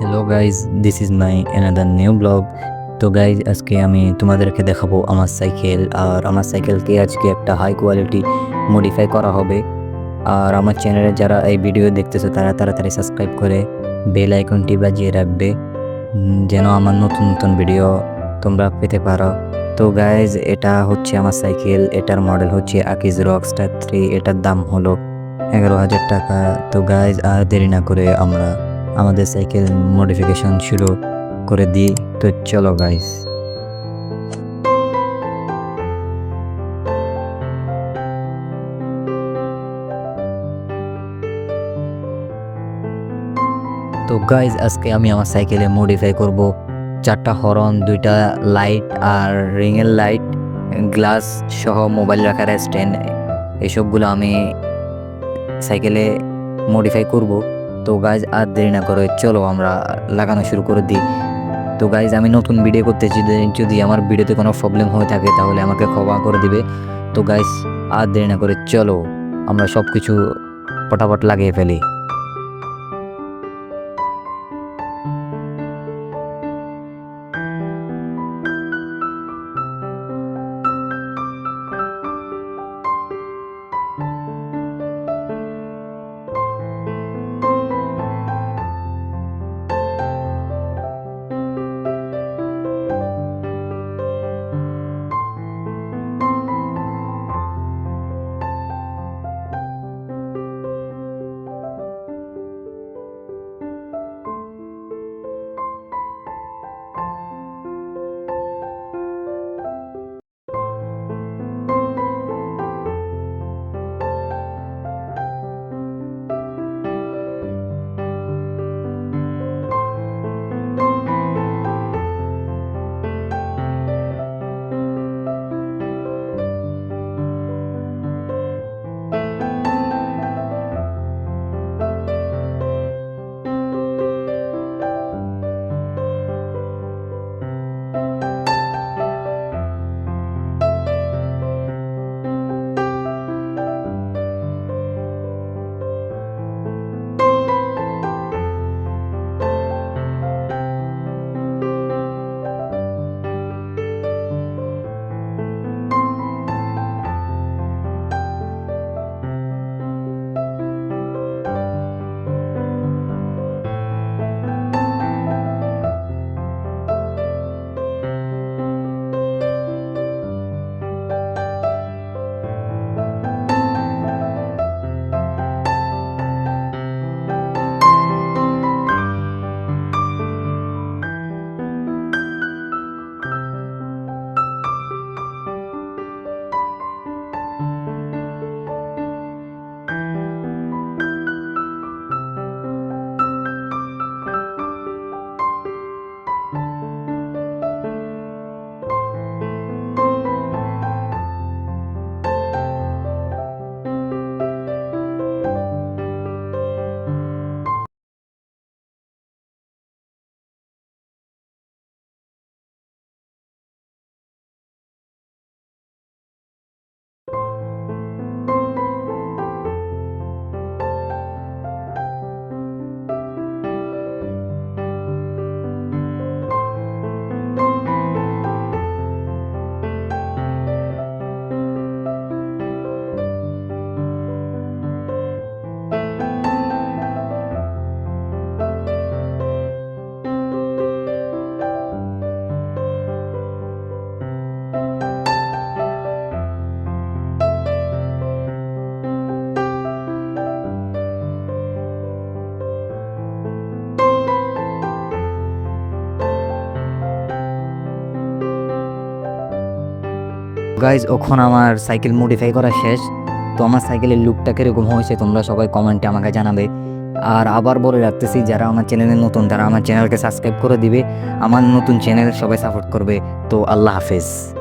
Hello guys this is my another new blog তো guys আজকে আমি তোমাদেরকে দেখাবো আমার সাইকেল আর আমার সাইকেলকে আজকে একটা হাই কোয়ালিটি মডিফাই করা হবে। আর আমার চ্যানেলে যারা এই ভিডিও দেখতেছে, তারা তাড়াতাড়ি সাবস্ক্রাইব করে বেল আইকনটি বাজিয়ে রাখবে যেন আমার নতুন নতুন ভিডিও তোমরা পেতে পারো। তো গাইজ এটা হচ্ছে আমার সাইকেল এটার মডেল হচ্ছে আকিজ রকস্টার থ্রি এটার দাম হলো এগারো হাজার টাকা। তো গাইজ আর দেরি না করে আমরা আমাদের সাইকেল মডিফিকেশন শুরু করে দিই তো চলো গাইস তো গাইজ আজকে আমি আমার সাইকেলে মডিফাই করব চারটা হরন, দুইটা লাইট আর রিংয়ের লাইট গ্লাস সহ মোবাইল রাখার স্ট্যান্ড এসবগুলো আমি সাইকেলে মডিফাই করব। তো গাইজ আর দেরি না করে চলো আমরা লাগানো শুরু করে দিই। তো গাইজ আমি নতুন ভিডিও করতেছি, যদি- আমার ভিডিওতে কোনো প্রবলেম হয়ে থাকে, তাহলে আমাকে ক্ষমা করে দিবে। তো গাইজ আর দেরি না করে চলো, আমরা সব কিছু পটাপট লাগিয়ে ফেলি। গাইজ ওখন আমার সাইকেল মডিফাই করা শেষ। তো আমার সাইকেলের লুকটা কীরকম হয়েছে তোমরা সবাই কমেন্টে আমাকে জানাবে। আর আবার বলে রাখতেছি, যারা আমার চ্যানেলে নতুন, তারা আমার চ্যানেলকে সাবস্ক্রাইব করে দিবে। আমার নতুন চ্যানেল সবাই সাপোর্ট করবে। তো আল্লাহ হাফেজ।